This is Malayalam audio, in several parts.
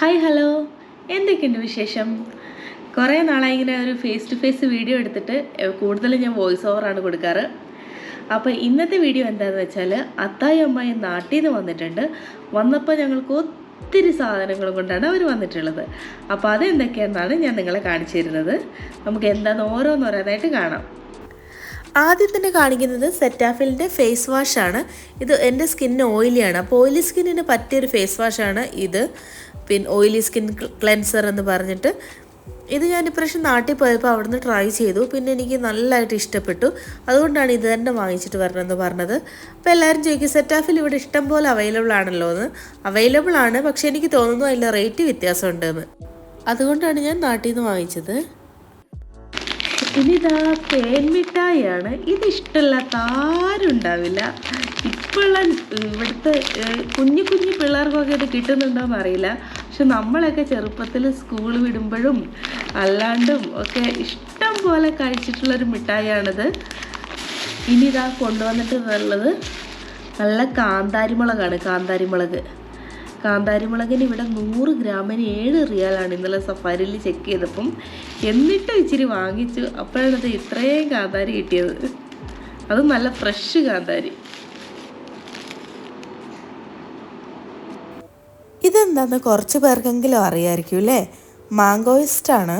ഹായ് ഹലോ എന്തൊക്കെയുണ്ട് വിശേഷം? കുറേ നാളായി ഇങ്ങനെ ഒരു ഫേസ് ടു ഫേസ് വീഡിയോ എടുത്തിട്ട് കൂടുതലും ഞാൻ വോയിസ് ഓവറാണ് കൊടുക്കാറ്. അപ്പോൾ ഇന്നത്തെ വീഡിയോ എന്താണെന്ന് വെച്ചാൽ അത്തായി അമ്മായി നാട്ടിൽ നിന്ന് വന്നിട്ടുണ്ട്. വന്നപ്പോൾ ഞങ്ങൾക്ക് ഒത്തിരി സാധനങ്ങളും കൊണ്ടാണ് അവർ വന്നിട്ടുള്ളത്. അപ്പോൾ അതെന്തൊക്കെയാണെന്നാണ് ഞാൻ നിങ്ങളെ കാണിച്ചു തരുന്നത്. നമുക്ക് എന്താണെന്ന് ഓരോന്നോരോന്നായിട്ട് കാണാം. ആദ്യം തന്നെ കാണിക്കുന്നത് സെറ്റാഫിലിന്റെ ഫേസ് വാഷാണ് ഇത് എന്റെ സ്കിന്നിന് ഓയിലിയാണ് അപ്പോൾ ഓയിലി സ്കിന്നിന് പറ്റിയൊരു ഫേസ് വാഷാണ് ഇത്. പിന്നെ ഓയിലി സ്കിൻ ക്ലെൻസർ എന്ന് പറഞ്ഞിട്ട് ഇത് ഞാൻ ഇപ്രാവശ്യം നാട്ടിൽ പോയപ്പോൾ അവിടുന്ന് ട്രൈ ചെയ്തു. പിന്നെ എനിക്ക് നല്ലതായിട്ട് ഇഷ്ടപ്പെട്ടു. അതുകൊണ്ടാണ് ഇത് തന്നെ വാങ്ങിച്ചിട്ട് വരണമെന്ന് പറഞ്ഞത്. അപ്പോൾ എല്ലാവരും ചോദിക്കും സെറ്റാഫിൽ ഇവിടെ ഇഷ്ടം പോലെ അവൈലബിൾ ആണല്ലോ എന്ന്. അവൈലബിൾ ആണ് പക്ഷേ എനിക്ക് തോന്നുന്നു അതിന്റെ റേറ്റ് വ്യത്യാസമുണ്ടെന്ന്. അതുകൊണ്ടാണ് ഞാൻ നാട്ടിൽ നിന്ന് വാങ്ങിച്ചത്. ഇനിതാ തേൻമിഠായിയാണ് ഇത് ഇഷ്ടമല്ലാത്ത ആരും ഉണ്ടാവില്ല. ഇപ്പോഴുള്ള ഇവിടുത്തെ കുഞ്ഞു കുഞ്ഞു പിള്ളേർക്കൊക്കെ ഇത് കിട്ടുന്നുണ്ടോ അറിയില്ല. പക്ഷെ നമ്മളൊക്കെ ചെറുപ്പത്തിൽ സ്കൂൾ വിടുമ്പോഴും അല്ലാണ്ടും ഒക്കെ ഇഷ്ടം പോലെ കഴിച്ചിട്ടുള്ളൊരു മിഠായിയാണിത്. ഇനി ഇതാ കൊണ്ടുവന്നിട്ടുള്ളത് നല്ല കാന്താരിമുളകാണ് കാന്താരിമുളക്. കാന്താരിമുളകിന് ഇവിടെ നൂറ് ഗ്രാമിന് ഏഴ് റിയാലാണ് ഇന്നലെ സഫാരിയിൽ ചെക്ക് ചെയ്തപ്പം. എന്നിട്ടും ഇച്ചിരി വാങ്ങിച്ചു. അപ്പോഴാണ് ഇത് ഇത്രയും കാന്താരി കിട്ടിയത്. അത് നല്ല ഫ്രഷ് കാന്താരി. ഇതെന്താന്ന് കുറച്ച് പേർക്കെങ്കിലും അറിയാമായിരിക്കും അല്ലേ മാങ്കോയിസ്റ്റാണ്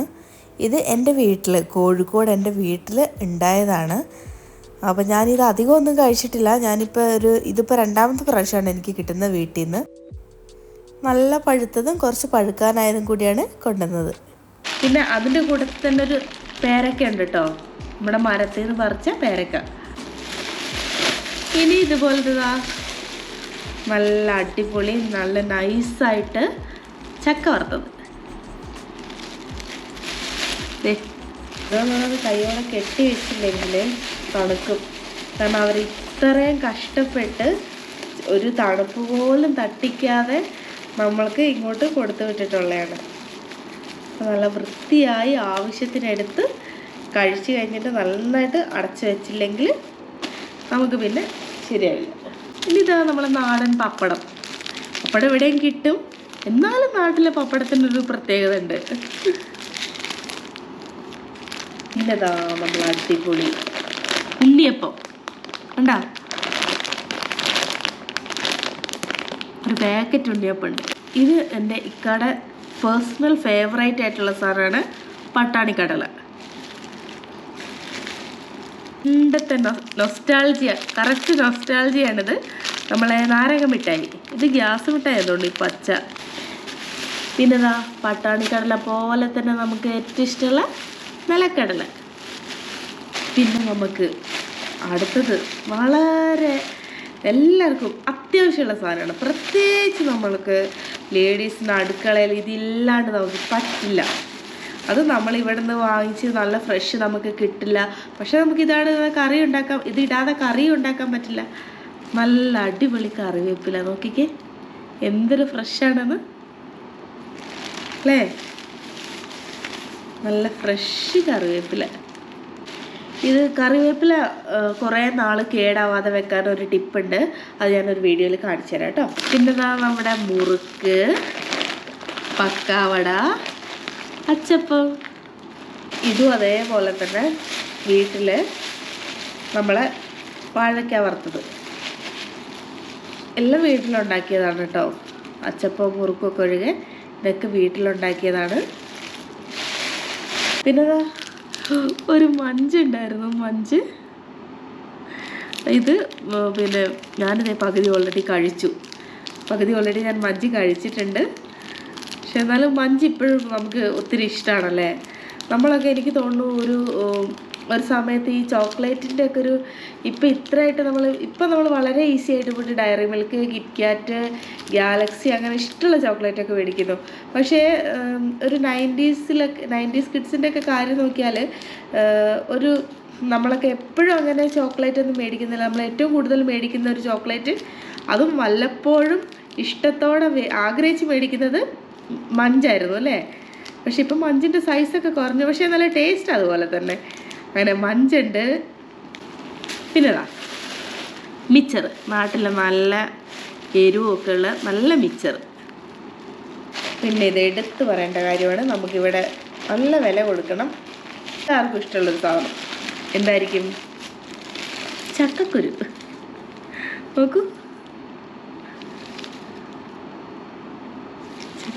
ഇത് എന്റെ വീട്ടിൽ കോഴിക്കോട് എന്റെ വീട്ടിൽ ഉണ്ടായതാണ്. അപ്പോൾ ഞാനിത് അധികം ഒന്നും കഴിച്ചിട്ടില്ല. ഞാനിപ്പോൾ ഒരു ഇതിപ്പോൾ രണ്ടാമത്തെ പ്രാവശ്യമാണ് എനിക്ക് കിട്ടുന്നത് വീട്ടിൽ നിന്ന് നല്ല പഴുത്തതും കുറച്ച് പഴുക്കാനായതും കൂടിയാണ് കൊണ്ടുവന്നത്. പിന്നെ അതിന്റെ കൂടെ തന്നെ ഒരു പേരക്ക ഉണ്ട് കേട്ടോ നമ്മുടെ മരത്തിൽ നിന്ന് പറിച്ച പേരക്ക. ഇനി ഇതുപോലത്തെ നല്ല അടിപൊളി നല്ല നൈസായിട്ട് ചക്ക വറുത്തത്. ഇതൊന്നും കൈയോടെ കെട്ടി വെച്ചില്ലെങ്കിൽ തണുക്കും. കാരണം അവർ ഇത്രയും കഷ്ടപ്പെട്ട് ഒരു തണുപ്പ് പോലും തട്ടിക്കാതെ നമ്മൾക്ക് ഇങ്ങോട്ട് കൊടുത്തു വിട്ടിട്ടുള്ളതാണ്. നല്ല വൃത്തിയായി ആവശ്യത്തിനെടുത്ത് കഴിച്ചു കഴിഞ്ഞിട്ട് നന്നായിട്ട് അടച്ചു വെച്ചില്ലെങ്കിൽ നമുക്ക് പിന്നെ ശരിയാവില്ല. ഇനി ഇതാ നമ്മളെ നാടൻ പപ്പടം. പപ്പടം എവിടെയും കിട്ടും. എന്നാലും നാട്ടിലെ പപ്പടത്തിനൊരു പ്രത്യേകത ഉണ്ട് ഇല്ലതാ നമ്മൾ അടിപൊളി ഉണ്ണിയപ്പം ഉണ്ടാ ഒരു പാക്കറ്റ് ഉണ്ണിയപ്പം ഉണ്ട്. ഇത് എന്റെ ഇക്കാടെ പേഴ്സണൽ ഫേവറേറ്റ് ആയിട്ടുള്ള സാധനമാണ് പട്ടാണിക്കടല. പണ്ടത്തെ നൊസ്റ്റാൾജിയ കറക്റ്റ് നൊസ്റ്റാൾജിയാണിത് നമ്മളെ നാരക മിഠായി. ഇത് ഗ്യാസ് മിഠായി ആയതുകൊണ്ട് ഈ പച്ച. പിന്നെതാ പട്ടാണിക്കടല പോലെ തന്നെ നമുക്ക് ഏറ്റവും ഇഷ്ടമുള്ള നിലക്കടല. പിന്നെ നമുക്ക് അടുത്തത് വളരെ എല്ലാവർക്കും അത്യാവശ്യമുള്ള സാധനമാണ്. പ്രത്യേകിച്ച് നമ്മൾക്ക് ലേഡീസിന് അടുക്കളയിൽ ഇതില്ലാണ്ട് നമുക്ക് പറ്റില്ല. അത് നമ്മൾ ഇവിടെ നിന്ന് വാങ്ങിച്ച് നല്ല ഫ്രഷ് നമുക്ക് കിട്ടില്ല. പക്ഷെ നമുക്ക് ഇതാണ് കറി ഉണ്ടാക്കാം ഇത് ഇടാതെ കറി ഉണ്ടാക്കാൻ പറ്റില്ല. നല്ല അടിപൊളി കറിവേപ്പില. നോക്കിക്കേ എന്തൊരു ഫ്രഷാണെന്ന് അല്ലേ? നല്ല ഫ്രഷ് കറിവേപ്പില. ഇത് കറിവേപ്പില കുറേ നാൾ കേടാവാതെ വെക്കാൻ ഒരു ടിപ്പുണ്ട് അത് ഞാനൊരു വീഡിയോയിൽ കാണിച്ചു തരാം കേട്ടോ. പിന്നെ ദാ നമ്മുടെ മുറുക്ക് പക്കാവട അച്ചപ്പം. ഇതും അതേപോലെ തന്നെ വീട്ടിൽ നമ്മളെ വാഴയ്ക്ക വറുത്തത്. എല്ലാം വീട്ടിലുണ്ടാക്കിയതാണ് കേട്ടോ അച്ചപ്പം മുറുക്കൊക്കെ ഒഴികെ ഇതൊക്കെ വീട്ടിലുണ്ടാക്കിയതാണ്. പിന്നെ ഒരു മഞ്ച് ഉണ്ടായിരുന്നു മഞ്ച്. ഇത് പിന്നെ ഞാനിതേ പകുതി ഓൾറെഡി കഴിച്ചു. പകുതി ഓൾറെഡി ഞാൻ മഞ്ച് കഴിച്ചിട്ടുണ്ട്. പക്ഷെ എന്നാലും മഞ്ച് ഇപ്പോഴും നമുക്ക് ഒത്തിരി ഇഷ്ടമാണല്ലേ നമ്മളൊക്കെ എനിക്ക് തോന്നുന്നു ഒരു ഒരു സമയത്ത് ഈ ചോക്ലേറ്റിന്റെ ഒക്കെ ഒരു ഇപ്പം ഇത്രയായിട്ട് നമ്മൾ ഇപ്പം നമ്മൾ വളരെ ഈസി ആയിട്ട് പോയിട്ട് ഡയറി മിൽക്ക് കിറ്റ്കാറ്റ് ഗാലക്സി അങ്ങനെ ഇഷ്ടമുള്ള ചോക്ലേറ്റ് ഒക്കെ മേടിക്കുന്നു. പക്ഷേ ഒരു നയന്റീസിലൊക്കെ നയന്റീസ് കിഡ്സിന്റെ ഒക്കെ കാര്യം നോക്കിയാൽ ഒരു നമ്മളൊക്കെ എപ്പോഴും അങ്ങനെ ചോക്ലേറ്റ് ഒന്നും മേടിക്കുന്നില്ല. നമ്മൾ ഏറ്റവും കൂടുതൽ മേടിക്കുന്ന ഒരു ചോക്ലേറ്റ് അതും വല്ലപ്പോഴും ഇഷ്ടത്തോടെ ആഗ്രഹിച്ച് മേടിക്കുന്നത് മഞ്ചായിരുന്നു അല്ലേ? പക്ഷെ ഇപ്പം മഞ്ചിന്റെ സൈസൊക്കെ കുറഞ്ഞു. പക്ഷേ നല്ല ടേസ്റ്റ് അതുപോലെ തന്നെ. അങ്ങനെ മഞ്ചുണ്ട്. പിന്നെതാ മിച്ചർ. നാട്ടിലെ നല്ല എരിവൊക്കെ ഉള്ള നല്ല മിച്ചർ. പിന്നെ ഇത് എടുത്ത് പറയേണ്ട കാര്യമാണ്. നമുക്കിവിടെ നല്ല വില കൊടുക്കണം. എല്ലാവർക്കും ഇഷ്ടമുള്ളൊരു സാധനം. എന്തായിരിക്കും? ചക്കക്കുരു. നോക്കൂ.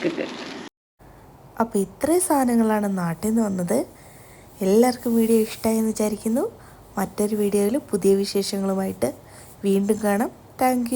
ചക്കക്കുരു അപ്പോൾ ഇത്രയും സാധനങ്ങളാണ് നാട്ടിൽ നിന്ന് വന്നത്. എല്ലാവർക്കും വീഡിയോ ഇഷ്ടമായി എന്ന് വിചാരിക്കുന്നു. മറ്റൊരു വീഡിയോയിൽ പുതിയ വിശേഷങ്ങളുമായിട്ട് വീണ്ടും കാണാം. താങ്ക്